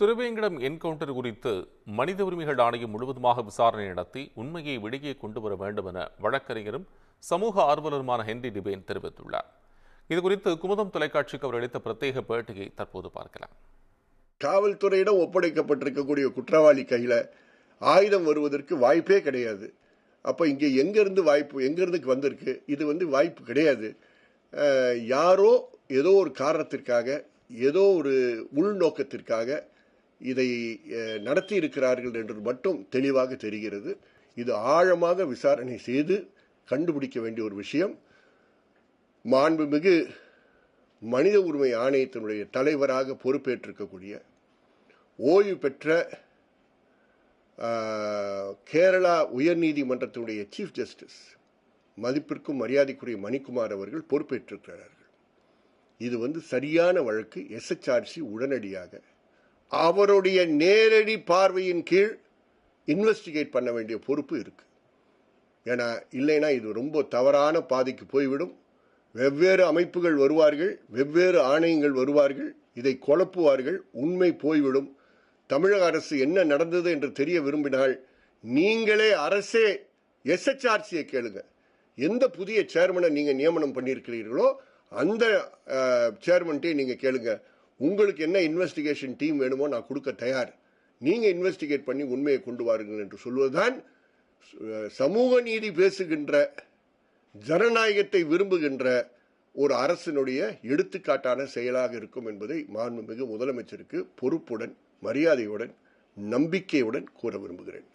Thiruvengadam encounter குறித்து மனித உரிமைகள் ஆணையம் முழுவதுமாக விசாரணை நடத்தி உண்மையை வெளியே கொண்டு வர வேண்டும் என வழக்கறிஞரும் சமூக ஆர்வலருமான ஹென்றி டிபேன் தெரிவித்துள்ளார். இதுகுறித்து குமுதம் தொலைக்காட்சிக்கு அவர் அளித்த பிரத்யேக பேட்டியை தற்போது பார்க்கலாம். காவல்துறையிடம் ஒப்படைக்கப்பட்டிருக்கக்கூடிய குற்றவாளி கையில் ஆயுதம் வருவதற்கு வாய்ப்பே கிடையாது. அப்போ இங்கே எங்கேருந்து வாய்ப்பு எங்கேருந்துக்கு வந்திருக்கு? இது வந்து வாய்ப்பு கிடையாது. யாரோ ஏதோ ஒரு காரணத்திற்காக ஏதோ ஒரு உள்நோக்கத்திற்காக இதை நடத்தி இருக்கிறார்கள் என்று மட்டும் தெளிவாக தெரிகிறது. இது ஆழமாக விசாரணை செய்து கண்டுபிடிக்க வேண்டிய ஒரு விஷயம். மாண்புமிகு மனித உரிமை ஆணையத்தினுடைய தலைவராக பொறுப்பேற்றிருக்கக்கூடிய ஓய்வு பெற்ற கேரளா உயர்நீதிமன்றத்தினுடைய சீஃப் ஜஸ்டிஸ் மதிப்பிற்கும் மரியாதைக்குரிய மணிக்குமார் அவர்கள் பொறுப்பேற்றிருக்கிறார்கள். இது வந்து சரியான வழக்கு எஸ்எச்ஆர்சி உடனடியாக அவருடைய நேரடி பார்வையின் கீழ் இன்வெஸ்டிகேட் பண்ண வேண்டிய பொறுப்பு இருக்குது ஏன்னா இல்லைன்னா இது ரொம்ப தவறான பாதைக்கு போய்விடும். வெவ்வேறு அமைப்புகள் வருவார்கள் வெவ்வேறு ஆணையங்கள் வருவார்கள் இதை குழப்புவார்கள் உண்மை போய்விடும். தமிழக அரசு என்ன நடந்தது என்று தெரிய விரும்பினால் நீங்களே அரசே எஸ்எச்ஆர்சியை கேளுங்க. எந்த புதிய சேர்மனை நீங்கள் நியமனம் பண்ணியிருக்கிறீர்களோ அந்த சேர்மன்ட்டே நீங்கள் கேளுங்கள் உங்களுக்கு என்ன இன்வெஸ்டிகேஷன் டீம் வேணுமோ நான் கொடுக்க தயார். நீங்கள் இன்வெஸ்டிகேட் பண்ணி உண்மையை கொண்டு வாருங்கள் என்று சொல்வதுதான் சமூக நீதி பேசுகின்ற ஜனநாயகத்தை விரும்புகின்ற ஒரு அரசினுடைய எடுத்துக்காட்டான செயலாக இருக்கும் என்பதை மாண்புமிகு முதலமைச்சருக்கு பொறுப்புடன் மரியாதையுடன் நம்பிக்கையுடன் கூற விரும்புகிறேன்.